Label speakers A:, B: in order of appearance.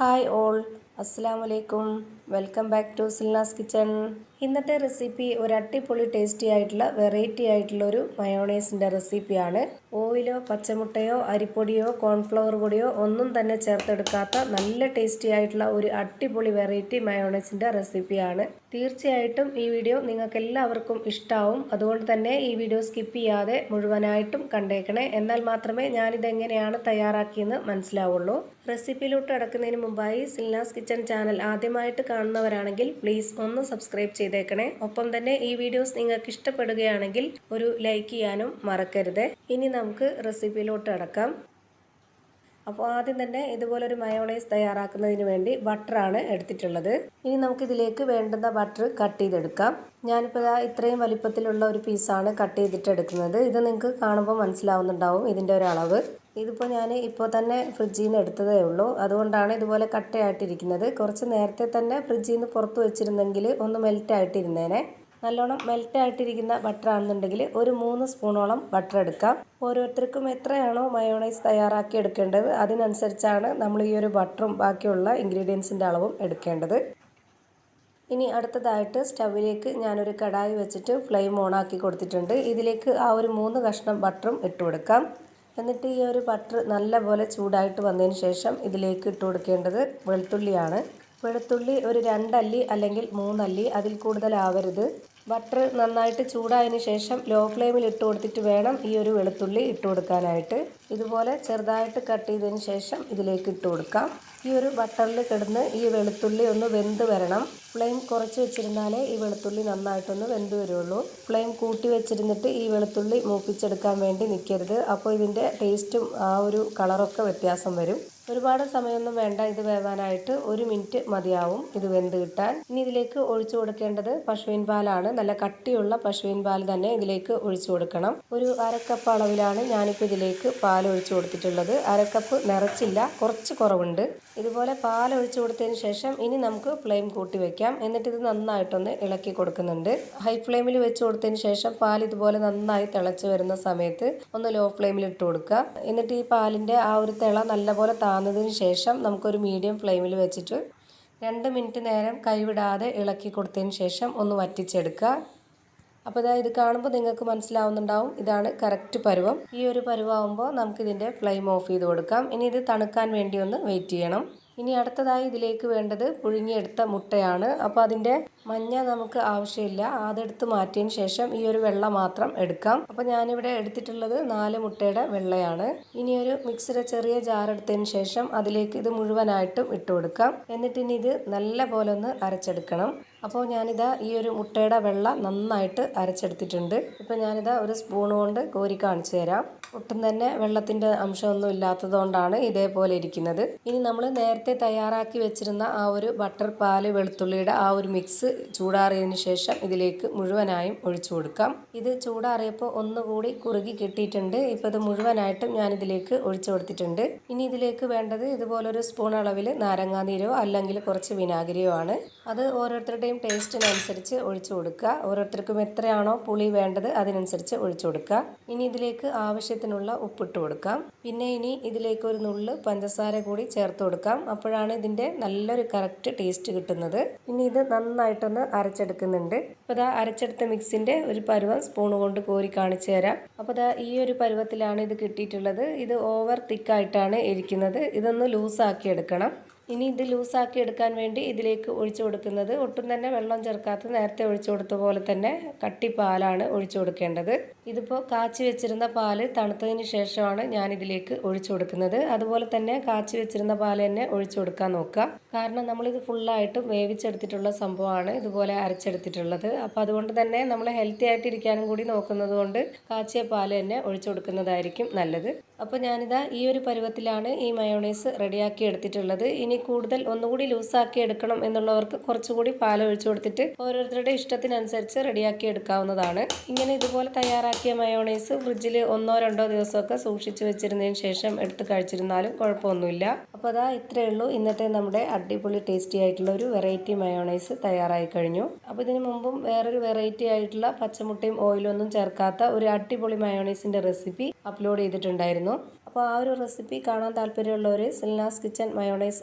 A: Hi all അസ്സാം വലൈക്കും welcome back to Silna's kitchen. ഇന്നത്തെ റെസിപ്പി ഒരു അടിപൊളി ടേസ്റ്റി ആയിട്ടുള്ള വെറൈറ്റി ആയിട്ടുള്ള ഒരു മയോണൈസിന്റെ റെസിപ്പിയാണ്. ഓയിലോ പച്ചമുട്ടയോ അരിപ്പൊടിയോ കോൺഫ്ലവർ പൊടിയോ ഒന്നും തന്നെ ചേർത്തെടുക്കാത്ത നല്ല ടേസ്റ്റി ആയിട്ടുള്ള ഒരു അടിപൊളി വെറൈറ്റി മയോണൈസിന്റെ റെസിപ്പിയാണ്. തീർച്ചയായിട്ടും ഈ വീഡിയോ നിങ്ങൾക്ക് എല്ലാവർക്കും ഇഷ്ടാവും. അതുകൊണ്ട് തന്നെ ഈ വീഡിയോ സ്കിപ്പ് ചെയ്യാതെ മുഴുവനായിട്ടും കണ്ടേക്കണേ. എന്നാൽ മാത്രമേ ഞാനിതെങ്ങനെയാണ് തയ്യാറാക്കിയെന്ന് മനസ്സിലാവുള്ളൂ. റെസിപ്പിയിലോട്ട് അടക്കുന്നതിന് മുമ്പായി സിൽനാസ് കിച്ചൺ ചാനൽ ആദ്യമായിട്ട് കാണുന്നവരാണെങ്കിൽ പ്ലീസ് ഒന്ന് സബ്സ്ക്രൈബ് ചെയ്തേക്കണേ. ഒപ്പം തന്നെ ഈ വീഡിയോസ് നിങ്ങൾക്ക് ഇഷ്ടപ്പെടുകയാണെങ്കിൽ ഒരു ലൈക്ക് ചെയ്യാനും മറക്കരുത്. ഇനി നമുക്ക് റെസിപ്പിയിലോട്ട് അടക്കാം. അപ്പോൾ ആദ്യം തന്നെ ഇതുപോലൊരു മയോണൈസ് തയ്യാറാക്കുന്നതിന് വേണ്ടി ബട്ടറാണ് എടുത്തിട്ടുള്ളത്. ഇനി നമുക്കിതിലേക്ക് വേണ്ടുന്ന ബട്ടർ കട്ട് ചെയ്തെടുക്കാം. ഞാനിപ്പോൾ ഇതാ ഇത്രയും വലിപ്പത്തിലുള്ള ഒരു പീസാണ് കട്ട് ചെയ്തിട്ട് എടുക്കുന്നത് ഇത് നിങ്ങൾക്ക് കാണുമ്പോൾ മനസ്സിലാവുന്നുണ്ടാവും ഇതിന്റെ ഒരു അളവ് ഇതിപ്പോൾ ഞാൻ ഇപ്പോൾ തന്നെ ഫ്രിഡ്ജിൽ നിന്ന് എടുത്തതേ ഉള്ളൂ. അതുകൊണ്ടാണ് ഇതുപോലെ കട്ടയായിട്ടിരിക്കുന്നത്. കുറച്ച് നേരത്തെ തന്നെ ഫ്രിഡ്ജിൽ നിന്ന് പുറത്ത് വെച്ചിരുന്നെങ്കിൽ ഒന്ന് മെൽറ്റ് ആയിട്ടിരുന്നേനെ നല്ലോണം മെൽറ്റ് ആയിട്ടിരിക്കുന്ന ബട്ടർ ആണെന്നുണ്ടെങ്കിൽ ഒരു മൂന്ന് സ്പൂണോളം ബട്ടർ എടുക്കാം. ഓരോരുത്തർക്കും എത്രയാണോ മയോണൈസ് തയ്യാറാക്കി എടുക്കേണ്ടത് അതിനനുസരിച്ചാണ് നമ്മൾ ഈ ഒരു ബട്ടറും ബാക്കിയുള്ള ഇൻഗ്രീഡിയൻസിന്റെ അളവും എടുക്കേണ്ടത്. ഇനി അടുത്തതായിട്ട് സ്റ്റവിലേക്ക് ഞാനൊരു കടായി വെച്ചിട്ട് ഫ്ലെയിം ഓൺ ആക്കി കൊടുത്തിട്ടുണ്ട്. ഇതിലേക്ക് ആ ഒരു മൂന്ന് കഷ്ണം ബട്ടറും ഇട്ട് കൊടുക്കാം എന്നിട്ട് ഈ ഒരു ബട്ടർ നല്ലപോലെ ചൂടായിട്ട് വന്നതിന് ശേഷം ഇതിലേക്ക് ഇട്ട് കൊടുക്കേണ്ടത് വെളുത്തുള്ളിയാണ്. വെളുത്തുള്ളി ഒരു രണ്ടല്ലി അല്ലെങ്കിൽ മൂന്നല്ലി അതിൽ കൂടുതലാവരുത്. ബട്ടർ നന്നായിട്ട് ചൂടായതിന് ശേഷം ലോ ഫ്ലെയിമിൽ ഇട്ട് കൊടുത്തിട്ട് വേണം ഈ ഒരു വെളുത്തുള്ളി ഇട്ട് കൊടുക്കാനായിട്ട്. ഇതുപോലെ ചെറുതായിട്ട് കട്ട് ചെയ്തതിന് ശേഷം ഇതിലേക്ക് ഇട്ട് കൊടുക്കാം. ഈ ഒരു ബട്ടറിൽ കിടന്ന് ഈ വെളുത്തുള്ളി ഒന്ന് വെന്ത് വരണം. ഫ്ലെയിം കുറച്ച് വെച്ചിരുന്നാലേ ഈ വെളുത്തുള്ളി നന്നായിട്ടൊന്ന് വെന്ത് വരുള്ളൂ. ഫ്ലെയിം കൂട്ടി വെച്ചിരുന്നിട്ട് ഈ വെളുത്തുള്ളി മൂപ്പിച്ചെടുക്കാൻ വേണ്ടി നിൽക്കരുത് അപ്പോൾ ഇതിന്റെ ടേസ്റ്റും ആ ഒരു കളറൊക്കെ വ്യത്യാസം വരും. ഒരുപാട് സമയമൊന്നും വേണ്ട. ഇത് വേവാനായിട്ട് ഒരു മിനിറ്റ് മതിയാവും ഇത് വെന്ത് കിട്ടാൻ. ഇനി ഇതിലേക്ക് ഒഴിച്ചു കൊടുക്കേണ്ടത് പശുവിൻ പാലാണ്. നല്ല കട്ടിയുള്ള പശുവിൻ പാൽ തന്നെ ഇതിലേക്ക് ഒഴിച്ചു കൊടുക്കണം. ഒരു അരക്കപ്പ് അളവിലാണ് ഞാനിപ്പോൾ ഇതിലേക്ക് പാൽ ഒഴിച്ചു കൊടുത്തിട്ടുള്ളത്. അരക്കപ്പ് നിറച്ചില്ല കുറച്ച് കുറവുണ്ട്. ഇതുപോലെ പാൽ ഒഴിച്ചു കൊടുത്തതിന് ശേഷം ഇനി നമുക്ക് ഫ്ലെയിം കൂട്ടി വെക്കാം. എന്നിട്ട് ഇത് നന്നായിട്ടൊന്ന് ഇളക്കി കൊടുക്കുന്നുണ്ട്. ഹൈ ഫ്ലെയിമിൽ വെച്ച് കൊടുത്തതിന് ശേഷം പാൽ ഇതുപോലെ നന്നായി തിളച്ച് വരുന്ന സമയത്ത് ഒന്ന് ലോ ഫ്ലെയിമിൽ ഇട്ട് കൊടുക്കുക. എന്നിട്ട് ഈ പാലിന്റെ ആ ഒരു തിള നല്ലപോലെ താന്നതിന് ശേഷം നമുക്കൊരു മീഡിയം ഫ്ലെയിമിൽ വെച്ചിട്ട് രണ്ട് മിനിറ്റ് നേരം കൈവിടാതെ ഇളക്കി കൊടുത്തതിന് ശേഷം ഒന്ന് വറ്റിച്ചെടുക്കുക. അപ്പോൾ ഇതാ ഇത് കാണുമ്പോൾ നിങ്ങൾക്ക് മനസ്സിലാവുന്നുണ്ടാവും. ഇതാണ് കറക്റ്റ് പരുവം. ഈ ഒരു പരുവാകുമ്പോൾ നമുക്കിതിന്റെ ഫ്ലെയിം ഓഫ് ചെയ്ത് കൊടുക്കാം. ഇനി ഇത് തണുക്കാൻ വേണ്ടി ഒന്ന് വെയിറ്റ് ചെയ്യണം. ഇനി അടുത്തതായി ഇതിലേക്ക് വേണ്ടത് പുഴുങ്ങിയെടുത്ത മുട്ടയാണ്. അപ്പോൾ അതിന്റെ മഞ്ഞ നമുക്ക് ആവശ്യമില്ല. അതെടുത്ത് മാറ്റിയതിന് ശേഷം ഈ ഒരു വെള്ള മാത്രം എടുക്കാം. അപ്പോൾ ഞാനിവിടെ എടുത്തിട്ടുള്ളത് നാല് മുട്ടയുടെ വെള്ളയാണ്. ഇനി ഒരു മിക്സിയുടെ ചെറിയ ജാർ എടുത്തതിന് ശേഷം അതിലേക്ക് ഇത് മുഴുവനായിട്ടും ഇട്ട് കൊടുക്കാം എന്നിട്ട് ഇനി ഇത് നല്ല പോലെ ഒന്ന് അരച്ചെടുക്കണം. അപ്പോൾ ഞാനിതാ ഈ ഒരു മുട്ടയുടെ വെള്ള നന്നായിട്ട് അരച്ചെടുത്തിട്ടുണ്ട്. ഇപ്പോൾ ഞാനിതാ ഒരു സ്പൂൺ കൊണ്ട് കോരി കാണിച്ചു തരാം. ഒട്ടും തന്നെ വെള്ളത്തിന്റെ അംശമൊന്നും ഇല്ലാത്തതുകൊണ്ടാണ് ഇതേപോലെ ഇരിക്കുന്നത്. ഇനി നമ്മൾ നേരത്തെ തയ്യാറാക്കി വെച്ചിരുന്ന ആ ഒരു ബട്ടർ പാൽ വെളുത്തുള്ളിയുടെ ആ ഒരു മിക്സ് ചൂടാറിയതിന് ശേഷം ഇതിലേക്ക് മുഴുവനായും ഒഴിച്ചു കൊടുക്കാം. ഇത് ചൂടാറിയപ്പോൾ ഒന്നുകൂടി കുറുകി കിട്ടിയിട്ടുണ്ട്. ഇപ്പോൾ ഇത് മുഴുവനായിട്ടും ഞാനിതിലേക്ക് ഒഴിച്ചു കൊടുത്തിട്ടുണ്ട്. ഇനി ഇതിലേക്ക് വേണ്ടത് ഇതുപോലൊരു സ്പൂൺ അളവിൽ നാരങ്ങാനീരോ അല്ലെങ്കിൽ കുറച്ച് വിനാഗിരിയോ ആണ്. അത് ഓരോരുത്തരുടെയും ടേസ്റ്റിനനുസരിച്ച് ഒഴിച്ചു കൊടുക്കുക. ഓരോരുത്തർക്കും എത്രയാണോ പുളി വേണ്ടത് അതിനനുസരിച്ച് ഒഴിച്ചു കൊടുക്കുക. ഇനി ഇതിലേക്ക് ആവശ്യത്തിനുള്ള ഉപ്പിട്ട് കൊടുക്കാം. പിന്നെ ഇനി ഇതിലേക്ക് ഒരു നുള്ള് പഞ്ചസാര കൂടി ചേർത്ത് കൊടുക്കാം. അപ്പോഴാണ് ഇതിന്റെ നല്ലൊരു കറക്റ്റ് ടേസ്റ്റ് കിട്ടുന്നത്. ഇനി ഇത് നന്നായിട്ടൊന്ന് അരച്ചെടുക്കുന്നുണ്ട്. അപ്പോൾ ഇതാ അരച്ചെടുത്ത മിക്സിന്റെ ഒരു പരുവം സ്പൂൺ കൊണ്ട് കോരി കാണിച്ചു തരാം. അപ്പോൾ ഇതാ ഈ ഒരു പരുവത്തിലാണ് ഇത് കിട്ടിയിട്ടുള്ളത്. ഇത് ഓവർ തിക്കായിട്ടാണ് ഇരിക്കുന്നത്. ഇതൊന്ന് ലൂസാക്കി എടുക്കണം. ഇനി ഇത് ലൂസാക്കി എടുക്കാൻ വേണ്ടി ഇതിലേക്ക് ഒഴിച്ചു കൊടുക്കുന്നത്. ഒട്ടും തന്നെ വെള്ളം ചേർക്കാത്ത നേരത്തെ ഒഴിച്ചു കൊടുത്ത പോലെ തന്നെ കട്ടി പാലാണ് ഒഴിച്ചു കൊടുക്കേണ്ടത്. ഇതിപ്പോൾ കാച്ചി വെച്ചിരുന്ന പാൽ തണുത്തതിന് ശേഷമാണ് ഞാൻ ഇതിലേക്ക് ഒഴിച്ചു കൊടുക്കുന്നത്. അതുപോലെ തന്നെ കാച്ചി വെച്ചിരുന്ന പാൽ തന്നെ ഒഴിച്ചു കൊടുക്കാൻ നോക്കുക. കാരണം നമ്മളിത് ഫുള്ളായിട്ടും വേവിച്ചെടുത്തിട്ടുള്ള സംഭവമാണ് ഇതുപോലെ അരച്ചെടുത്തിട്ടുള്ളത്. അപ്പോൾ അതുകൊണ്ട് തന്നെ നമ്മൾ ഹെൽത്തി ആയിട്ടിരിക്കാനും കൂടി നോക്കുന്നത് കൊണ്ട് കാച്ചിയ പാൽ തന്നെ ഒഴിച്ചു കൊടുക്കുന്നതായിരിക്കും നല്ലത്. അപ്പോൾ ഞാനിതാ ഈ ഒരു പരുവത്തിലാണ് ഈ മയോണൈസ് റെഡിയാക്കി എടുത്തിട്ടുള്ളത്. ഇനി കൂടുതൽ ഒന്നുകൂടി ലൂസാക്കി എടുക്കണം എന്നുള്ളവർക്ക് കുറച്ചുകൂടി പാൽ ഒഴിച്ചു കൊടുത്തിട്ട് ഓരോരുത്തരുടെ ഇഷ്ടത്തിനനുസരിച്ച് റെഡിയാക്കി എടുക്കാവുന്നതാണ്. ഇങ്ങനെ ഇതുപോലെ തയ്യാറാക്കിയ മയോണൈസ് ഫ്രിഡ്ജിൽ ഒന്നോ രണ്ടോ ദിവസമൊക്കെ സൂക്ഷിച്ചു വെച്ചിരുന്നതിന് ശേഷം എടുത്ത് കഴിച്ചിരുന്നാലും കുഴപ്പമൊന്നുമില്ല. അപ്പോൾ അതാ ഇത്രയേ ഉള്ളൂ. ഇന്നത്തെ നമ്മുടെ അടിപൊളി ടേസ്റ്റി ആയിട്ടുള്ള ഒരു വെറൈറ്റി മയോണൈസ് തയ്യാറായി കഴിഞ്ഞു. അപ്പോൾ ഇതിനു മുമ്പും വേറൊരു വെറൈറ്റി ആയിട്ടുള്ള പച്ചമുട്ടയും ഓയിലും ഒന്നും ചേർക്കാത്ത ഒരു അടിപൊളി മയോണൈസിന്റെ റെസിപ്പി അപ്ലോഡ് ചെയ്തിട്ടുണ്ടായിരുന്നു. അപ്പോൾ ആ ഒരു റെസിപ്പി കാണാൻ താല്പര്യമുള്ളവർ സിൽനാസ് കിച്ചൺ മയോണൈസ്